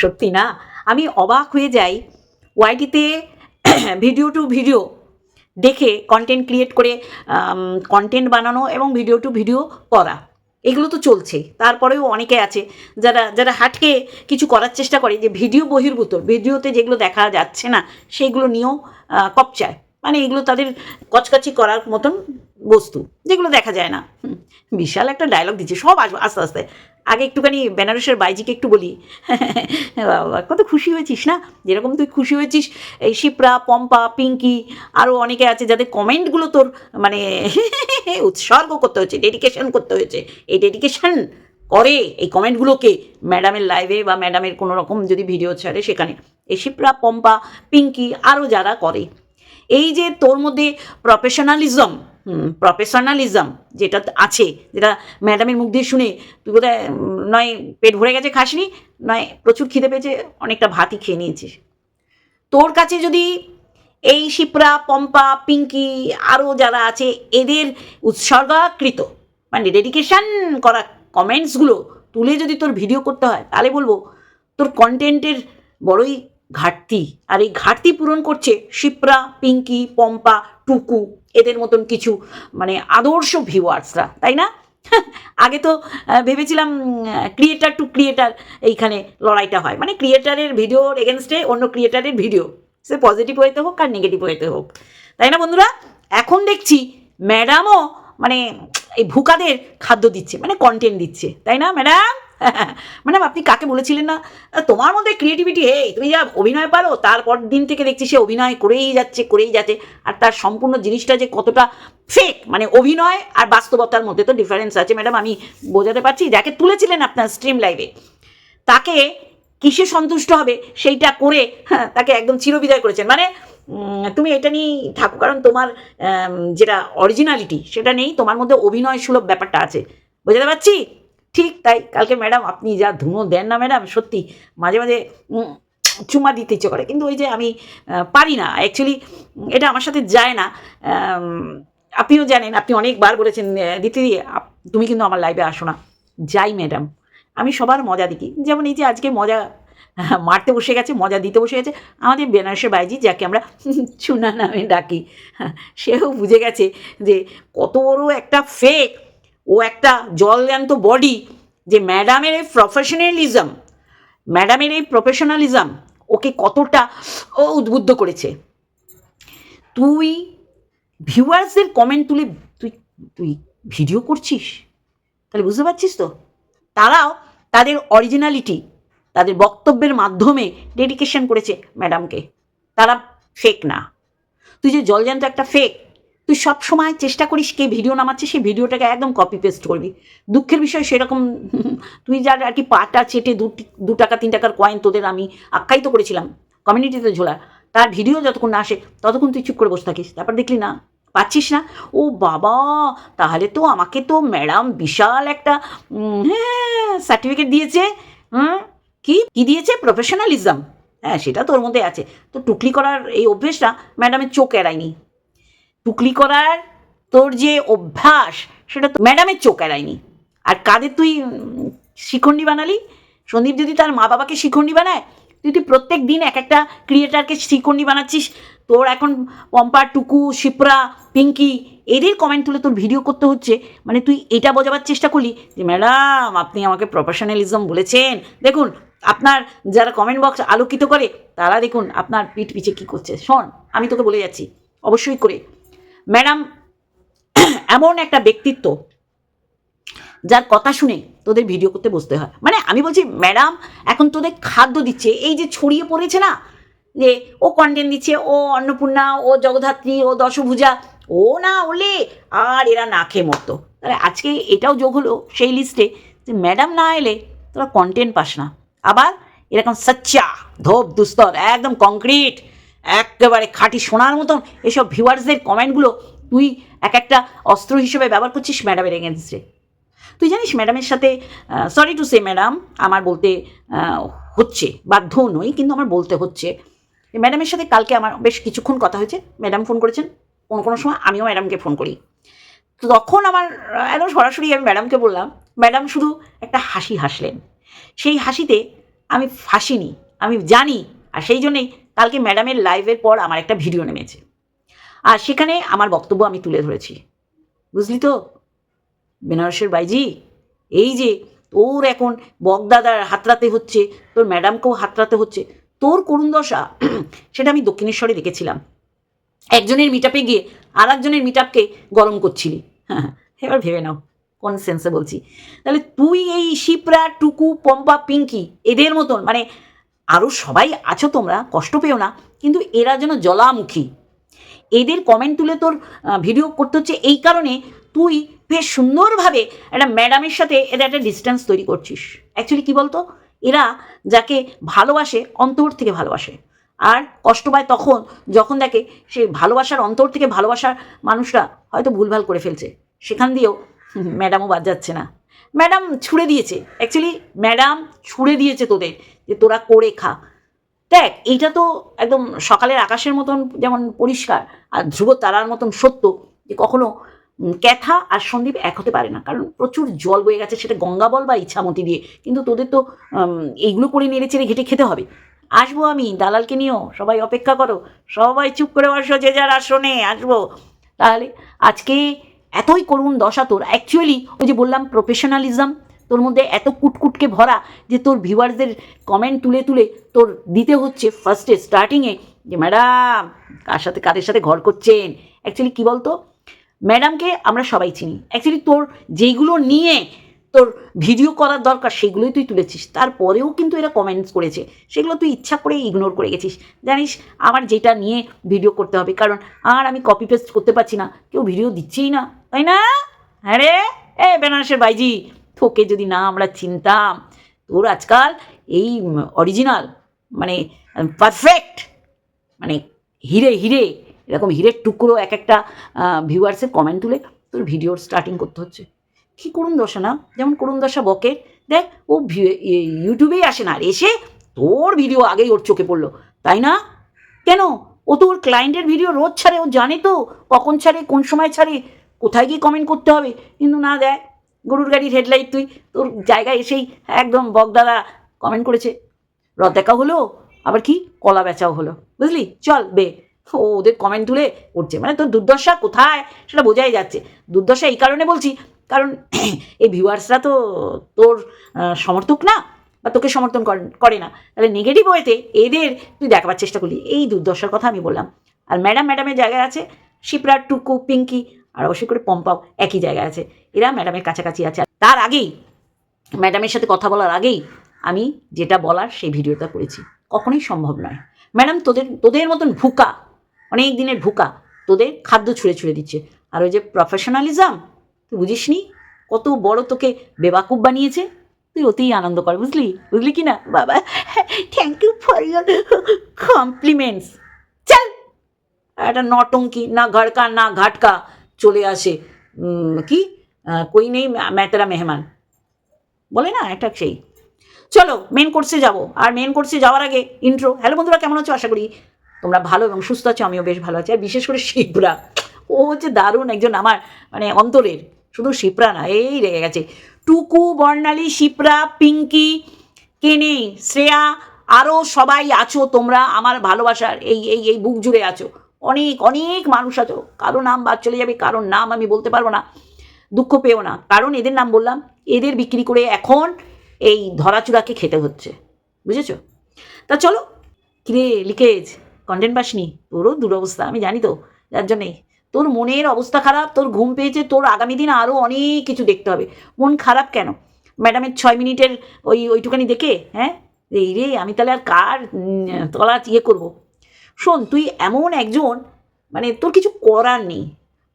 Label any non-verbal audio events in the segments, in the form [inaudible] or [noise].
সত্যি না? আমি অবাক হয়ে যাই। ওয়াইটিতে ভিডিও টু ভিডিও দেখে কন্টেন্ট ক্রিয়েট করে কন্টেন্ট বানানো এবং ভিডিও টু ভিডিও করা। এগুলো তো চলছে। তারপরেও অনেকে আছে যারা যারা হাটকে কিছু করার চেষ্টা করে যে ভিডিও বহির্ভূত ভিডিওতে যেগুলো দেখা যাচ্ছে না, সেইগুলো নিয়েও কপচায়। মানে এগুলো তাদের কচকাচি করার মতন বস্তু, যেগুলো দেখা যায় না। বিশাল একটা ডায়লগ দিচ্ছে। সব আসবে আস্তে আস্তে আগে একটুখানি বেনারসের বাইজিকে একটু বলি। বাবা, কত খুশি হয়েছিস না? যেরকম তুই খুশি হয়েছিস এই শিপ্রা পম্পা পিঙ্কি আরও অনেকে আছে যাদের কমেন্টগুলো তোর মানে উৎসর্গ করতে হয়েছে ডেডিকেশন করতে হয়েছে। এই ডেডিকেশন করে এই কমেন্টগুলোকে ম্যাডামের লাইভে বা ম্যাডামের কোনো রকম যদি ভিডিও ছাড়ে সেখানে। এই শিপ্রা পম্পা পিঙ্কি আরও যারা করে। এই যে তোর মধ্যে প্রফেশনালিজম প্রফেশনালিজম যেটা আছে যেটা ম্যাডামের মুখ দিয়ে শুনে তুই উম, নয় পেট ভরে গেছে খাসনি নয় প্রচুর খিদে পেয়েছে অনেকটা ভাতই খেয়ে নিয়েছিস। তোর কাছে যদি এই শিপ্রা পম্পা পিঙ্কি আরও যারা আছে এদের উৎসর্গাকৃত মানে ডেডিকেশন করা কমেন্টসগুলো তুলে যদি তোর ভিডিও করতে হয় তাহলে বলব তোর কন্টেন্টের বড়ই ঘাটতি। আর এই ঘাটতি পূরণ করছে শিপ্রা, পিঙ্কি, পম্পা, টুকু, এদের মতন কিছু মানে আদর্শ ভিউয়ার্সরা তাই না? [laughs] আগে তো ভেবেছিলাম ক্রিয়েটার টু ক্রিয়েটার এইখানে লড়াইটা হয়। মানে ক্রিয়েটারের ভিডিওর এগেনস্টে অন্য ক্রিয়েটারের ভিডিও সে পজিটিভ ওয়েতে হোক আর নেগেটিভ ওয়েতে হোক। তাই না বন্ধুরা? এখন দেখছি ম্যাডামও মানে এই ভুকাদের খাদ্য দিচ্ছে মানে কন্টেন্ট দিচ্ছে। তাই না ম্যাডাম ম্যাডাম আপনি কাকে বলেছিলেন না? তোমার মধ্যে ক্রিয়েটিভিটি এই তুমি যা অভিনয় পারো তারপর দিন থেকে দেখছি সে অভিনয় করেই যাচ্ছে করেই যাচ্ছে। আর তার সম্পূর্ণ জিনিসটা যে কতটা ফেক মানে অভিনয় আর বাস্তবতার মধ্যে তো ডিফারেন্স আছে। ম্যাডাম আমি বোঝাতে পারছি যাকে তুলেছিলেন আপনার স্ট্রিম লাইভে তাকে কিসে সন্তুষ্ট হবে? সেইটা করে হ্যাঁ, তাকে একদম চিরবিদায় করেছেন। মানে তুমি এটা নিয়েই থাকো কারণ তোমার যেটা অরিজিনালিটি সেটা নেই তোমার মধ্যে অভিনয় সুলভ ব্যাপারটা আছে। বোঝাতে পারছি? ঠিক তাই, কালকে ম্যাডাম আপনি যা ধুনো দেন না ম্যাডাম সত্যি মাঝে মাঝে চুমা দিতে ইচ্ছে করে। কিন্তু ওই যে আমি পারি না। অ্যাকচুয়ালি এটা আমার সাথে যায় না। আপনিও জানেন, আপনি অনেকবার বলেছেন দিতে দিয়ে তুমি কিন্তু আমার লাইভে আসো না। যাই ম্যাডাম আমি সবার মজা দেখি। যেমন এই যে আজকে মজা মারতে বসে গেছে, মজা দিতে বসে গেছে। আমাদের বেনারসের বাইজি, যাকে আমরা চুনা নামে ডাকি সেও বুঝে গেছে যে কত বড় একটা ফেক ও একটা জলজ্যান্ত বডি যে ম্যাডামের এই প্রফেশনালিজম ম্যাডামের এই প্রফেশনালিজম ওকে কতটা, ও উদ্বুদ্ধ করেছে। তুই ভিউয়ার্সদের কমেন্ট তুলে, তুই তুই ভিডিও করছিস? তাহলে বুঝতে পারছিস তো? তারাও তাদের অরিজিনালিটি তাদের বক্তব্যের মাধ্যমে ডেডিকেশন করেছে ম্যাডামকে তারা ফেক না। তুই যে জলজান্ত একটা ফেক তুই সব সময় চেষ্টা করিস কে ভিডিও নামাচ্ছে, সেই ভিডিওটাকে একদম কপি পেস্ট করবি। দুঃখের বিষয় সেরকম, তুই যার আর কি পাটা চেটে দু দু টাকা, তিন টাকার কয়েন তোদের আমি আখ্যায়িত করেছিলাম কমিউনিটিতে ঝোলা। তার ভিডিও যতক্ষণ না আসে, ততক্ষণ তুই চুপ করে বসে থাকিস। তারপর দেখলি না, পাচ্ছিস না। ও বাবা, তাহলে তো আমাকে তো ম্যাডাম বিশাল একটা হ্যাঁ সার্টিফিকেট দিয়েছে। হুম? কি? কি দিয়েছে? প্রফেশনালিজম হ্যাঁ সেটা তোর মধ্যে আছে। তো টুকলি করার এই অভ্যেসটা ম্যাডামের চোখ এড়ায়নি। টুকলি করার তোর যে অভ্যাস, সেটা তো ম্যাডামের চোখ এড়ায়নি। আর কাদের তুই শিখণ্ডী বানালি? সন্দীপ যদি তার মা বাবাকে শিখণ্ডী বানায়, তুই তুই প্রত্যেক দিন এক একটা ক্রিয়েটারকে শিখণ্ডী বানাচ্ছিস? তোর এখন পম্পা, টুকু, শিপ্রা, পিঙ্কি, এদের কমেন্ট তুলে তোর ভিডিও করতে হচ্ছে। মানে তুই এটা বোঝাবার চেষ্টা করলি যে, ম্যাডাম, আপনি আমাকে প্রফেশনালিজম বলেছেন। দেখুন, আপনার যারা কমেন্ট বক্স আলোকিত করে, তারা দেখুন আপনার পিঠ পিছে কী করছে। শোন, আমি তোকে বলে যাচ্ছি। অবশ্যই করে। ম্যাডাম, এমন একটা ব্যক্তিত্ব যার কথা শুনে তোদের ভিডিও করতে বসতে হয়। মানে আমি বলছি, ম্যাডাম, এখন তোদের খাদ্য দিচ্ছে। এই যে ছড়িয়ে পড়েছে না, যে ও কন্টেন্ট দিচ্ছে, ও অন্নপূর্ণা, ও জগদ্ধাত্রী, ও দশভুজা, ও না ওলে, আর এরা না খেয়ে মরতো। তাহলে আজকে এটাও যোগ হলো সেই লিস্টে যে, ম্যাডাম না এলে তোরা কন্টেন্ট পাস না। আবার এরকম সচ্চা, ধোপ দুস্তর, একদম কংক্রিট একেবারে খাঁটি সোনার মতন এসব ভিউয়ার্সদের কমেন্টগুলো তুই এক একটা অস্ত্র হিসেবে ব্যবহার করছিস ম্যাডামের এগেনস্টে। তুই জানিস ম্যাডামের সাথে সরি টু সে ম্যাডাম, আমার বলতে হচ্ছে, বাধ্য নই, কিন্তু আমার বলতে হচ্ছে। ম্যাডামের সাথে কালকে আমার বেশ কিছুক্ষণ কথা হয়েছে, ম্যাডাম ফোন করেছেন, কোনো কোনো সময় আমিও ম্যাডামকে ফোন করি। তো তখন আমার একদম সরাসরি আমি ম্যাডামকে বললাম, ম্যাডাম, শুধু একটা হাসি হাসলেন। সেই হাসিতে আমি ফাঁসিনি, আমি জানি, আর সেই জন্যেই কালকে ম্যাডামের লাইভের পর আমার একটা ভিডিও নেমেছে। আর সেখানে আমার বক্তব্য আমি তুলে ধরেছি। বুঝলি তো? বেনারসের বাইজি, এই যে তোর এখন বগদাদার হাতরাতে হচ্ছে, তোর ম্যাডামকেও হাতরাতে হচ্ছে, তোর করুণ দশা, [clears throat] সেটা আমি দক্ষিণেশ্বরে দেখেছিলাম। একজনের মিটাপে গিয়ে আর একজনের মিটাপকে গরম করছিলি। হ্যাঁ এবার ভেবে নাও কোন সেন্সে বলছি। তাহলে তুই এই শিপ্রা, টুকু, পম্পা, পিঙ্কি, এদের মতন মানে আরও সবাই আছো তোমরা কষ্ট পেও না কিন্তু এরা যেন জলামুখী। এদের কমেন্ট তুলে তোর ভিডিও করতে হচ্ছে এই কারণে তুই বেশ সুন্দরভাবে একটা ম্যাডামের সাথে এদের একটা ডিস্টেন্স তৈরি করছিস। অ্যাকচুয়ালি কী বলতো? এরা যাকে ভালোবাসে অন্তর থেকে ভালোবাসে। আর কষ্ট পায় তখন যখন দেখে সে ভালোবাসার অন্তর থেকে ভালোবাসার মানুষরা হয়তো ভুলভাল করে ফেলছে। সেখান দিয়েও ম্যাডামও বাদ যাচ্ছে না। ম্যাডাম ছুড়ে দিয়েছে। অ্যাকচুয়ালি ম্যাডাম ছুড়ে দিয়েছে তোদের। যে তোরা করে খা। দেখ, এইটা তো একদম সকালের আকাশের মতন যেমন পরিষ্কার আর ধ্রুব তারার মতন সত্য যে কখনো ক্যাথা আর সন্দীপ এক হতে পারে না। কারণ প্রচুর জল বয়ে গেছে, সেটা গঙ্গা বল বা ইচ্ছামতি দিয়ে। কিন্তু তোদের তো এইগুলো করে নেড়ে চেড়ে ঘেটে খেতে হবে। আসব আমি, দালালকে নিয়েও, সবাই অপেক্ষা করো। সবাই চুপ করে বসো, যে যার আসনে আসব। তাহলে আজকে এতই করুণ দশা তোর। অ্যাকচুয়ালি ওই যে বললাম প্রফেশনালিজম তোর মধ্যে এত কুটকুটকে ভরা যে তোর ভিউয়ার্সদের কমেন্ট তুলে তুলে তোর দিতে হচ্ছে ফার্স্টে স্টার্টিংয়ে যে, ম্যাডাম, কার সাথে, কাদের সাথে ঘর করছেন? অ্যাকচুয়ালি কী বলতো? ম্যাডামকে আমরা সবাই চিনি। অ্যাকচুয়ালি তোর যেইগুলো নিয়ে তোর ভিডিও করার দরকার, সেগুলোই তুই তুলেছিস। তারপরেও কিন্তু এরা কমেন্টস করেছে। সেগুলো তুই ইচ্ছা করে ইগনোর করে গেছিস। জানিস, আমার যেটা নিয়ে ভিডিও করতে হবে। কারণ আর আমি কপি পেস্ট করতে পারছি না। কেউ ভিডিও দিচ্ছেই না। তাই না? হ্যাঁ রে? এ, বেনারসের বাইজি তোকে যদি না আমরা চিনতাম, তোর আজকাল এই অরিজিনাল মানে পারফেক্ট মানে হিরে হিরে, এরকম হিরের টুকরো এক একটা ভিউয়ার্সের কমেন্ট তুলে তোর ভিডিওর স্টার্টিং করতে হচ্ছে। কী করুণ দশা না? যেমন করুণ দশা বকে। দেখ, ও ইউটিউবেই আসে না, আর এসে তোর ভিডিও আগেই ওর চোখে পড়ল। তাই না? কেন? ও তো ওর ক্লায়েন্টের ভিডিও রোজ ছাড়ে, ও জানে তো কখন ছাড়ে, কোন সময় ছাড়ে, কোথায় গিয়ে কমেন্ট করতে হবে। কিন্তু না, দেখ গরুর গাড়ির হেডলাইট তুই, তোর জায়গায় এসেই একদম বগদাদা কমেন্ট করেছে। রদ দেখা হলো, আবার কি? কলা বেচাও হলো। বুঝলি? চল বে। ও, ওদের কমেন্ট তুলে উঠছে। মানে তোর দুর্দশা কোথায়? সেটা বোঝাই যাচ্ছে। দুর্দশা এই কারণে বলছি, কারণ [clears throat] এই ভিউয়ার্সরা তো তোর সমর্থক না, বা তোকে সমর্থন করে না। তাহলে নেগেটিভ ওয়েতে এদের তুই দেখাবার চেষ্টা করলি। এই দুর্দশার কথা আমি বললাম। আর ম্যাডাম ম্যাডামের জায়গায় আছে শিপ্রা টুকু, পিঙ্কি আর অবশ্যই করে পম্পাও একই জায়গায় আছে। এরা ম্যাডামের কাছাকাছি আছে। তার আগেই ম্যাডামের সাথে কথা বলার আগেই আমি যেটা বলার সেই ভিডিওটা করেছি। কখনোই সম্ভব নয়। ম্যাডাম তোদের তোদের মতন ভুকা, অনেক দিনের ভুকা, তোদের খাদ্য ছুঁড়ে ছুঁড়ে দিচ্ছে। আর ওই যে প্রফেশনালিজম তুই বুঝিস নি কত বড় তোকে বেবাকুব বানিয়েছে। তুই অতি আনন্দ কর, বুঝলি? বুঝলি কি না? বাবা thank you for your compliments চল। একটা নটঙ্কি, না ঘড়কা না ঘাটকা। চলে আসে। কি? কই নেই ম্যাটেরা মেহমান। বলে না, একটা সেই। চলো মেন কোর্সে যাব। আর মেন কোর্সে যাওয়ার আগে ইন্ট্রো হ্যালো বন্ধুরা, কেমন আছো? আশা করি তোমরা ভালো এবং সুস্থ আছো, আমিও বেশ ভালো আছি। আর বিশেষ করে শিবরা ও হচ্ছে দারুণ একজন আমার মানে অন্তরের। শুধু শিপ্রা না, এই রেগে গেছে। টুকু, বর্ণালী, শিপ্রা, পিঙ্কি কেনে শ্রেয়া আরও সবাই আছো তোমরা, আমার ভালোবাসার, এই এই এই বুক জুড়ে আছো। অনেক অনেক মানুষ আছো। কারও নাম বাদ চলে যাবে, কারোর নাম আমি বলতে পারব না। দুঃখ পেও না। কারণ এদের নাম বললাম, এদের বিক্রি করে এখন এই ধরাচূড়াকে খেতে হচ্ছে। বুঝেছ? তা চলো, কিরে লিকেজ কন্টেন্ট পাসনি? তোরও দুরবস্থা, আমি জানি তো, যার জন্যেই তোর মনের অবস্থা খারাপ, তোর ঘুম পেয়েছে, তোর আগামী দিন আরও অনেক কিছু দেখতে হবে। মন খারাপ কেন? ম্যাডামের ছয় মিনিটের ওই ওইটুখানি দেখে হ্যাঁ? এই রে, আমি তাহলে আর কার তলা ইয়ে করব? শোন, তুই এমন একজন মানে তোর কিছু করার নেই,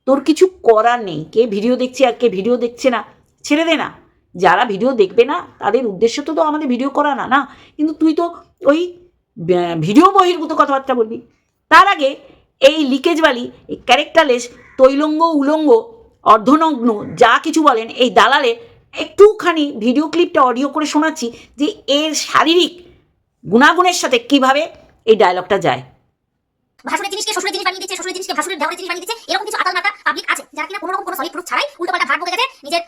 তোর কিছু করার নেই, কে ভিডিও দেখছে আর কে ভিডিও দেখছে না, ছেড়ে দে না। যারা ভিডিও দেখবে না, তাদের উদ্দেশ্য তো তো আমাদের ভিডিও করা না না? কিন্তু তুই তো ওই ভিডিও বহির্ভূত কথাবার্তা বলবি। তার আগে এই লিকেজবালি এই ক্যারেক্টারলেস তৈলঙ্গ, উলঙ্গ, অর্ধনগ্ন, যা কিছু বলেন, এই দালালের একটুখানি ভিডিও ক্লিপটা অডিও করে শোনাচ্ছি যে এর শারীরিক গুণাগুণের সাথে কীভাবে এই ডায়লগটা যায়। ভাসুরের জিনিসকে, শ্বশুরের জিনিস বানিয়ে দিচ্ছে, শ্বশুরের জিনিসকে, ভাসুরের দেওয়ারের জিনিস বানিয়ে দিচ্ছে, এরকম কিছু আতাল মার্কা পাবলিক আছে যারা কিনা কোনো রকম কোনো সলিড প্রুফ ছাড়াই উল্টো পাল্টা ভাট বকে গেছে নিজের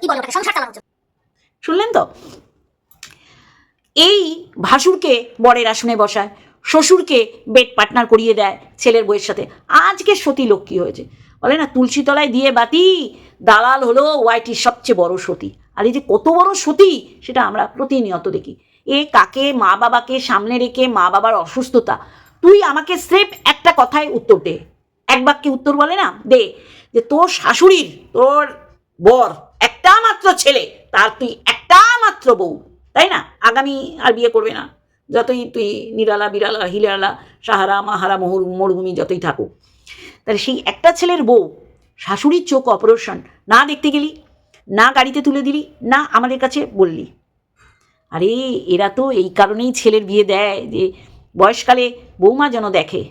কি বলে ওটাকে, সংসার চালানোর জন্য। শুনলেন তো? এই ভাসুরকে বরের আসনে বসায়, শ্বশুরকে বেড পার্টনার করিয়ে দেয় ছেলের বইয়ের সাথে। আজকে সতী লক্ষ্মী হয়েছে। বলে না, তুলসী তলায় দিয়ে বাতি, দালাল হলো ওয়াইটির সবচেয়ে বড় সতী। আর এই যে কত বড় সতী, সেটা আমরা প্রতিনিয়ত দেখি। এ কাকে মা বাবাকে সামনে রেখে মা বাবার অসুস্থতা? তুই আমাকে স্রেফ একটা কথায় উত্তর দে। এক বাক্যে উত্তর বলে না? দে, যে তোর শাশুড়ির, তোর বর একটা মাত্র ছেলে, তার তুই একটা মাত্র বউ, তাই না? আগামী আর বিয়ে করবে না। যতই তুই নিরালা বিরালা, হিলালা, সাহারা, মাহারা, মহুর, মরুভূমি যতই থাকুক। তাহলে সেই একটা ছেলের বউ, শাশুড়ির চোখ অপারেশন না দেখতে গেলি, না গাড়িতে তুলে দিলি, না আমাদের কাছে বললি। আরে, এরা তো এই কারণেই ছেলের বিয়ে দেয় যে বয়সকালে বৌমা যেন দেখে।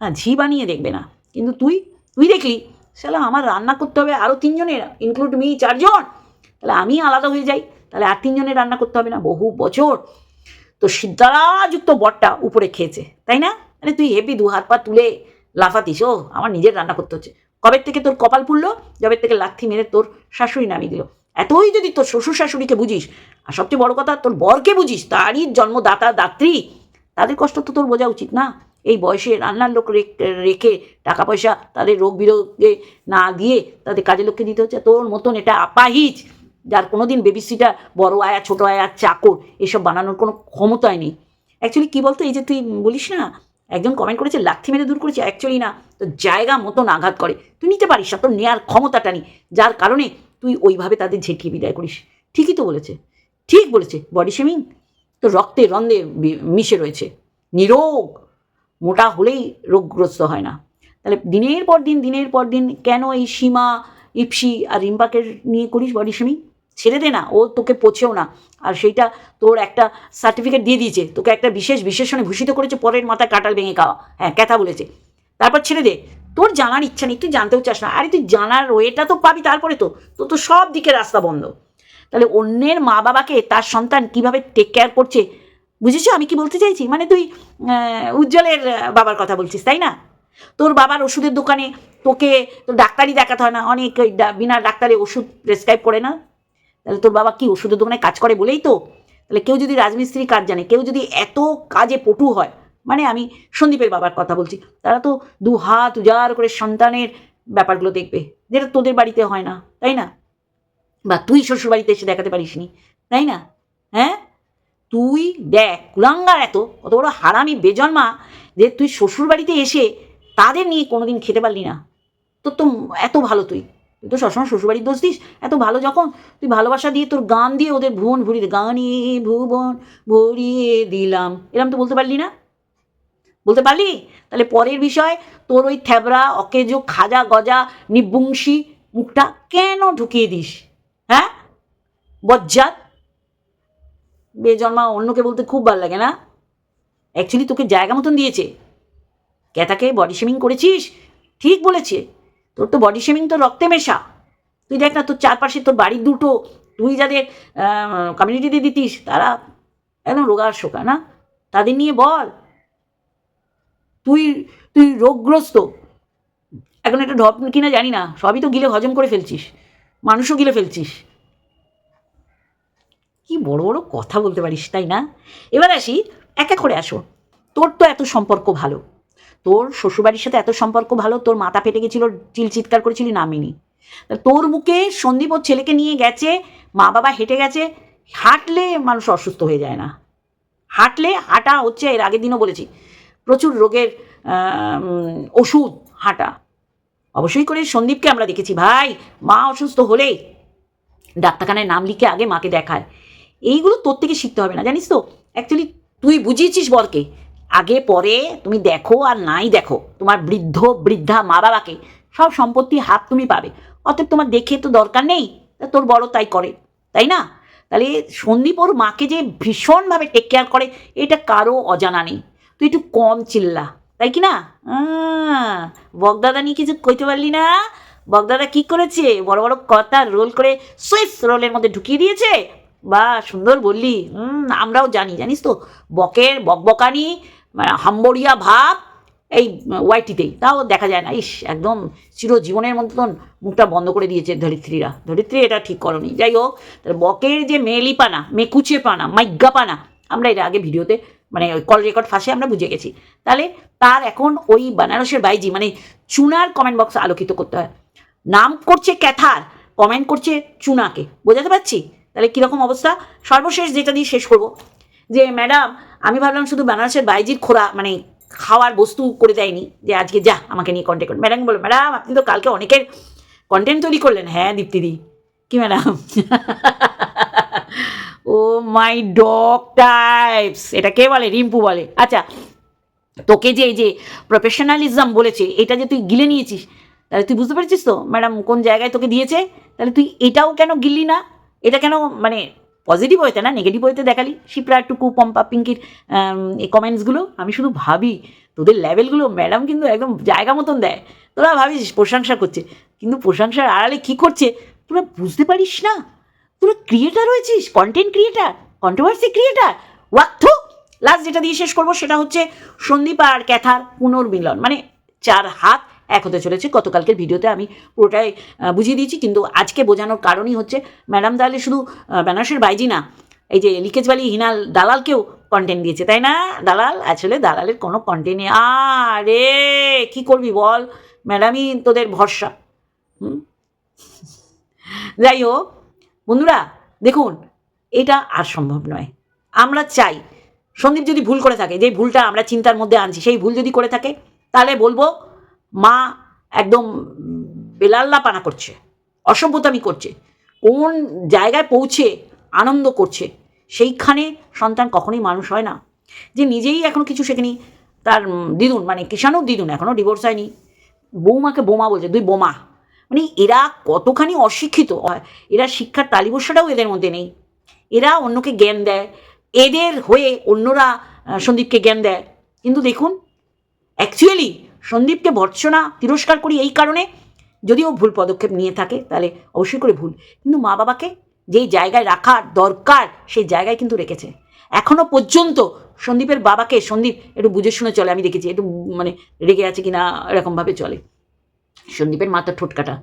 না, ঝি বানিয়ে দেখবে না। কিন্তু তুই তুই দেখলি? শালা, আমার রান্না করতে হবে আরও তিনজনের ইনক্লুড মি চারজন। তাহলে আমি আলাদা হয়ে যাই। তাহলে আর তিনজনের রান্না করতে হবে না বহু বছর। তো সিদ্ধারাযুক্ত বরটা উপরে খেয়েছে, তাই না? মানে তুই হেপি দু হাত পা তুলে লাফাতিস ও আমার নিজের রান্না করতে হচ্ছে। কবের থেকে তোর কপাল পুড়লো? জবের থেকে লাথি মেরে তোর শাশুড়ি নামিয়ে দিল। এতই যদি তোর শ্বশুর শাশুড়িকে বুঝিস, আর সবচেয়ে বড় কথা, তোর বরকে বুঝিস, তারই জন্মদাতা, দাত্রী। তাদের কষ্ট তো তোর বোঝা উচিত না। এই বয়সে রান্নার লোক রেখ- টাকা পয়সা তাদের রোগ বিরোগে না দিয়ে তাদের কাজের লোককে দিতে হচ্ছে। তোর মতন এটা আপাহিজ, যার কোনো দিন বেবিসিটা বড় আয়া, ছোট আয়া, চাকর, এসব বানানোর কোনো ক্ষমতাই নেই। অ্যাকচুয়ালি কী বলতো, এই যে তুই বলিস না, একজন কমেন্ট করেছে, লাথি মেরে দূর করেছে অ্যাকচুয়ালি না, তোর জায়গা মতন আঘাত করে। তুই নিতে পারিস না, তোর নেওয়ার ক্ষমতাটা নেই, যার কারণে তুই ওইভাবে তাদের ঝেঁটিয়ে বিদায় করিস। ঠিকই তো বলেছে, ঠিক বলেছে বডি শেমিং তো রক্তে রন্ধে মিশে রয়েছে। নিরোগ, মোটা হলেই রোগগ্রস্ত হয় না। তাহলে দিনের পর দিন, দিনের পর দিন কেন এই সীমা, ইপসি আর রিম্পাকে নিয়ে করিস বডি শেমিং ছেড়ে দে না, ও তোকে পচেও না। আর সেইটা তোর একটা সার্টিফিকেট দিয়ে দিয়েছে। তোকে একটা বিশেষ বিশেষণে ভূষিত করেছে, পরের মাথায় কাটাল ভেঙে খাওয়া। হ্যাঁ ক্যাথা বলেছে। তারপর ছেড়ে দে। তোর জানার ইচ্ছা নেই, তুই জানতেও চাস না। আরে তুই জানার ওয়েটা তো পাবি তারপরে তো। তো তো সব দিকে রাস্তা বন্ধ। তাহলে অন্যের মা বাবাকে তার সন্তান কীভাবে টেক কেয়ার করছে? বুঝেছ? আমি কি বলতে চাইছি? মানে তুই উজ্জ্বলের বাবার কথা বলছিস, তাই না? তোর বাবার ওষুধের দোকানে তোকে তো ডাক্তারই দেখাতে হয় না। অনেক বিনা ডাক্তারে ওষুধ প্রেসক্রাইব করে না। তাহলে তোর বাবা কি ওষুধের দোকানে কাজ করে বলেই তো? তাহলে কেউ যদি রাজমিস্ত্রি কাজ জানে, কেউ যদি এত কাজে পটু হয় মানে আমি সন্দীপের বাবার কথা বলছি, তারা তো দু হাত উজাড় করে সন্তানের ব্যাপারগুলো দেখবে, যেটা তোদের বাড়িতে হয় না, তাই না? বা তুই শ্বশুর বাড়িতে এসে দেখাতে পারিস নি তাই না? হ্যাঁ? তুই দেখ, কুলাঙ্গার এত অত বড় হারামি বেজন্মা যে তুই শ্বশুর বাড়িতে এসে তাদের নিয়ে কোনোদিন খেতে পারলি না। তোর তো এত ভালো তুই। তুই তো সবসময় শ্বশুরবাড়ির দোষ দিস। এত ভালো যখন তুই ভালোবাসা দিয়ে তোর গান দিয়ে ওদের ভুবন ভরিয়ে গানে ভুবন ভরিয়ে দিলাম। এরম তো বলতে পারলি না? বলতে পারলি? তাহলে পরের বিষয়, তোর ওই থ্যাবরা অকেজো, খাজা, গজা, নিবংশী মুখটা কেন ঢুকিয়ে দিস? হ্যাঁ? বজ্জাত? বেজন্মা অন্যকে বলতে খুব ভালো লাগে, না? অ্যাকচুয়ালি তোকে জায়গা মতন দিয়েছে। ক্যাতাকে বডি শেমিং করেছিস? ঠিক বলেছে। তোর তো বডি শেমিং তো রক্তে মেশা। তুই দেখ না, তোর চারপাশে তোর বাড়ির দুটো, তুই যাদের কমিউনিটিতে দিতিস, তারা একদম রোগা শোকা, না? তাদের নিয়ে বল। তুই তুই রোগগ্রস্ত। এখন একটা ঢপ কিনা জানি না, সবই তো গিলে হজম করে ফেলছিস। মানুষও গিলে ফেলছিস। কি বড় বড় কথা বলতে পারিস, তাই না? এবার আসি, এক এক করে আসো। তোর তো এত সম্পর্ক ভালো। তোর শ্বশুরবাড়ির সাথে এত সম্পর্ক ভালো, তোর মাথা ফেটে গেছিল, চিল চিৎকার করেছিলি নামিনি। তোর মুখে সন্দীপ ওর ছেলেকে নিয়ে গেছে, মা বাবা হেঁটে গেছে, হাঁটলে মানুষ অসুস্থ হয়ে যায় না। হাঁটলে হাঁটা হচ্ছে, এর আগের দিনও বলেছি, প্রচুর রোগের ওষুধ হাঁটা। অবশ্যই করে সন্দীপকে আমরা দেখেছি, ভাই। মা অসুস্থ হলে। ডাক্তারখানায় নাম লিখে আগে মাকে দেখায়। এইগুলো তোর থেকে শিখতে হবে না, জানিস তো? অ্যাকচুয়ালি তুই বুঝিয়েছিস বরকে। আগে, পরে তুমি দেখো আর নাই দেখো। তোমার বৃদ্ধ, বৃদ্ধা, মা বাবাকে সব সম্পত্তি হাত তুমি পাবে। অতএব তোমার দেখে তো দরকার নেই তোর বড় তাই করে। তাই না? তাহলে সন্দীপ ওর মাকে যে ভীষণভাবে টেক কেয়ার করে, এটা কারও অজানা নেই। তুই একটু কম চিল্লা। তাই কি না? বগদাদা নিয়ে কিছু কইতে পারলি না? বগদাদা কি করেছে? বড় বড় কথা রোল করে সুইস রোলের মধ্যে ঢুকিয়ে দিয়েছে। বা, সুন্দর বললি। আমরাও জানি, জানিস তো? বকের বকবকানি মানে হাম্বড়িয়া ভাব এই ওয়াইটিতেই। তাও দেখা যায় না। ইস, একদম চিরজীবনের মতন মুখটা বন্ধ করে দিয়েছে ধরিত্রীরা। ধরিত্রী এটা ঠিক করনি। যাই হোক বকের যে মেলি পানা মেকুচে পানা মাইগা পানা, আমরা এর আগে ভিডিওতে মানে ওই কল রেকর্ড ফাঁসে আমরা বুঝে গেছি। তাহলে তার এখন ওই বানারসের বাইজি মানে চুনার কমেন্ট বক্স আলোকিত করতে হয়। নাম করছে ক্যাথার কমেন্ট করছে চুনাকে। বোঝাতে পারছি? তাহলে কীরকম অবস্থা? সর্বশেষ যেটা দিয়ে শেষ করব, যে ম্যাডাম আমি ভাবলাম শুধু বেনারসের বাইজির খোরা মানে খাওয়ার বস্তু করে দেয়নি, যে আজকে যা আমাকে নিয়ে কন্টেন্ট করুন ম্যাডাম বলো ম্যাডাম আপনি তো কালকে অনেকের কন্টেন্ট তৈরি করলেন। হ্যাঁ দীপ্তিদি। কি madam [laughs] O my dog types. এটা কে বলে? রিম্পু বলে। আচ্ছা তোকে যে এই যে প্রফেশনালিজম বলেছে, এটা যে তুই গিলে নিয়েছিস, তাহলে তুই বুঝতে পারছিস তো? ম্যাডাম, কোন জায়গায় তোকে দিয়েছে? তাহলে তুই এটাও কেন গিললি না? এটা কেন মানে পজিটিভ হইতে না নেগেটিভ হইতে দেখালি? শিপ্রা, টুকু, পম্পা, পিঙ্কির এই কমেন্টসগুলো আমি শুধু ভাবি, তোদের লেভেলগুলো ম্যাডাম কিন্তু একদম জায়গা মতন দেয়। তোরা ভাবিস প্রশংসা করছে, কিন্তু প্রশংসার আড়ালে কী করছে? তোরা বুঝতে পারিস না। তোরা ক্রিয়েটার হয়েছিস কন্টেন্ট ক্রিয়েটার কন্ট্রোভার্সি ক্রিয়েটার ওয়াক্থ লাস্ট যেটা দিয়ে শেষ করব সেটা হচ্ছে সন্দীপ আর ক্যাথার পুনর্মিলন। মানে চার হাত এক হতে চলেছে। গতকালকের ভিডিওতে আমি পুরোটাই বুঝিয়ে দিয়েছি। কিন্তু আজকে বোঝানোর কারণই হচ্ছে ম্যাডাম তাহলে শুধু বেনারসের বাইজি না, এই যে লিকেজবালি হিনাল দালালকেও কন্টেন্ট দিয়েছে, তাই না? দালাল, আসলে দালালের কোনো কন্টেন্ট নেই। আরে, কি করবি বল? ম্যাডামই তোদের ভরসা। হুম? যাই হোক বন্ধুরা, দেখুন, এটা আর সম্ভব নয়। আমরা চাই, সন্দীপ যদি ভুল করে থাকে যে ভুলটা আমরা চিন্তার মধ্যে আনছি, সেই ভুল যদি করে থাকে, তাহলে বলব, মা একদম বেলাল্লা পানা করছে, অসভ্যতামি করছে, কোন জায়গায় পৌঁছে আনন্দ করছে, সেইখানে সন্তান কখনোই মানুষ হয় না। যে নিজেই এখনও কিছু শেখেনি, তার দিদুন মানে কিষাণও দিদুন এখনও ডিভোর্স হয়নি। বৌমাকে বোমা বলছে দুই বোমা। মানে এরা কতখানি অশিক্ষিত? হয় এরা শিক্ষার তালিবস্যাটাও এদের মধ্যে নেই। এরা অন্যকে জ্ঞান দেয়। এদের হয়ে অন্যরা সন্দীপকে জ্ঞান দেয়। কিন্তু দেখুন অ্যাকচুয়ালি সন্দীপকে ভর্ৎসনা, তিরস্কার করি এই কারণে যদিও ভুল পদক্ষেপ নিয়ে থাকে, তাহলে অবশ্যই করে ভুল। কিন্তু মা বাবাকে যেই জায়গায় রাখার দরকার, সেই জায়গায় কিন্তু রেখেছে। এখনও পর্যন্ত সন্দীপের বাবাকে সন্দীপ একটু বুঝে শুনে চলে, আমি দেখেছি, একটু মানে রেগে আছে কিনা, এরকমভাবে চলে। সন্দীপের মাথা ঠোঁটকাটা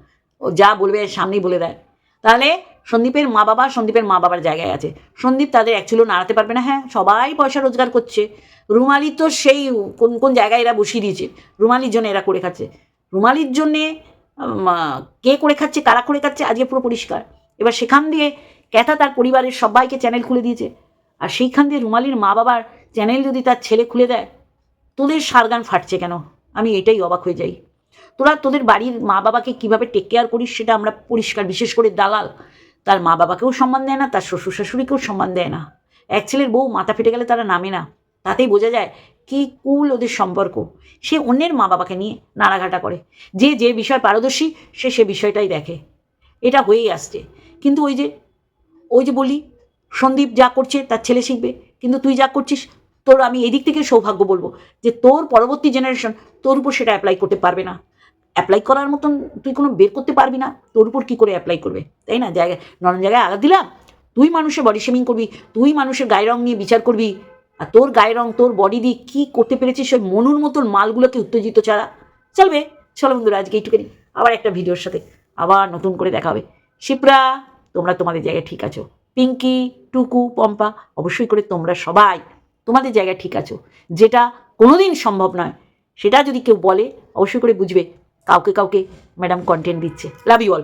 ও যা বলবে সামনেই বলে দেয়। তাহলে সন্দীপের মা বাবা সন্দীপের মা বাবার জায়গায় আছে। সন্দীপ তাদের অ্যাকচুয়ালি নাড়াতে পারবে না হ্যাঁ সবাই পয়সা রোজগার করছে। রুমালি তো সেই কোন কোন জায়গায় এরা বসিয়ে দিয়েছে। রুমালির জন্য এরা করে খাচ্ছে। রুমালির জন্যে কে করে খাচ্ছে, কারা করে খাচ্ছে, আজকে পুরো পরিষ্কার। এবার সেখান দিয়ে ক্যাথা তার পরিবারের সবাইকে চ্যানেল খুলে দিয়েছে। আর সেইখান দিয়ে রুমালির মা বাবার চ্যানেল যদি তার ছেলে খুলে দেয়, তোদের সারগান ফাটছে কেন? আমি এটাই অবাক হয়ে যাই। তোরা তোদের বাড়ির মা বাবাকে কীভাবে টেক কেয়ার করিস সেটা আমরা পরিষ্কার, বিশেষ করে দালাল। তার মা বাবাকেও সম্মান দেয় না, তার শ্বশুর শাশুড়িকেও সম্মান দেয় না। এক ছেলের বউ মাথা ফেটে গেলে তারা নামে না। তাতেই বোঝা যায় কি কুল ওদের সম্পর্ক। সে অন্যের মা বাবাকে নিয়ে নাড়াঘাটা করে। যে যে বিষয় পারদর্শী, সে সে বিষয়টাই দেখে। এটা হয়েই আসছে। কিন্তু ওই যে ওই যে বলি সন্দীপ যা করছে তার ছেলে শিখবে। কিন্তু তুই যা করছিস তোর আমি এদিক থেকে সৌভাগ্য বলব যে তোর পরবর্তী জেনারেশন তোর উপর সেটা অ্যাপ্লাই করতে পারবে না। অ্যাপ্লাই করার মতন তুই কোনো বের করতে পারবি না, তোর উপর কী করে অ্যাপ্লাই করবে? তাই না? জায়গায় নরম জায়গায় আঘাত দিলাম, তুই মানুষের বডি শেমিং করবি, তুই মানুষের গায়ে রং নিয়ে বিচার করবি, আর তোর গায়ে রং, তোর বডি দিয়ে কী করতে পেরেছিস ওই মনুর মতন মালগুলোকে উত্তেজিত ছাড়া? চলবে, চলো বন্ধুরা, আজকে এইটুকুনি আবার একটা ভিডিওর সাথে আবার নতুন করে দেখা হবে। শিপ্রা, তোমরা তোমাদের জায়গায় ঠিক আছো। পিঙ্কি, টুকু, পম্পা, অবশ্যই করে তোমরা সবাই তোমাদের জায়গায় ঠিক আছো। যেটা কোনোদিন সম্ভব নয়, সেটা যদি কেউ বলে, অবশ্যই করে বুঝবে। কাউকে কাউকে ম্যাডাম কন্টেন্ট দিচ্ছে। Love you all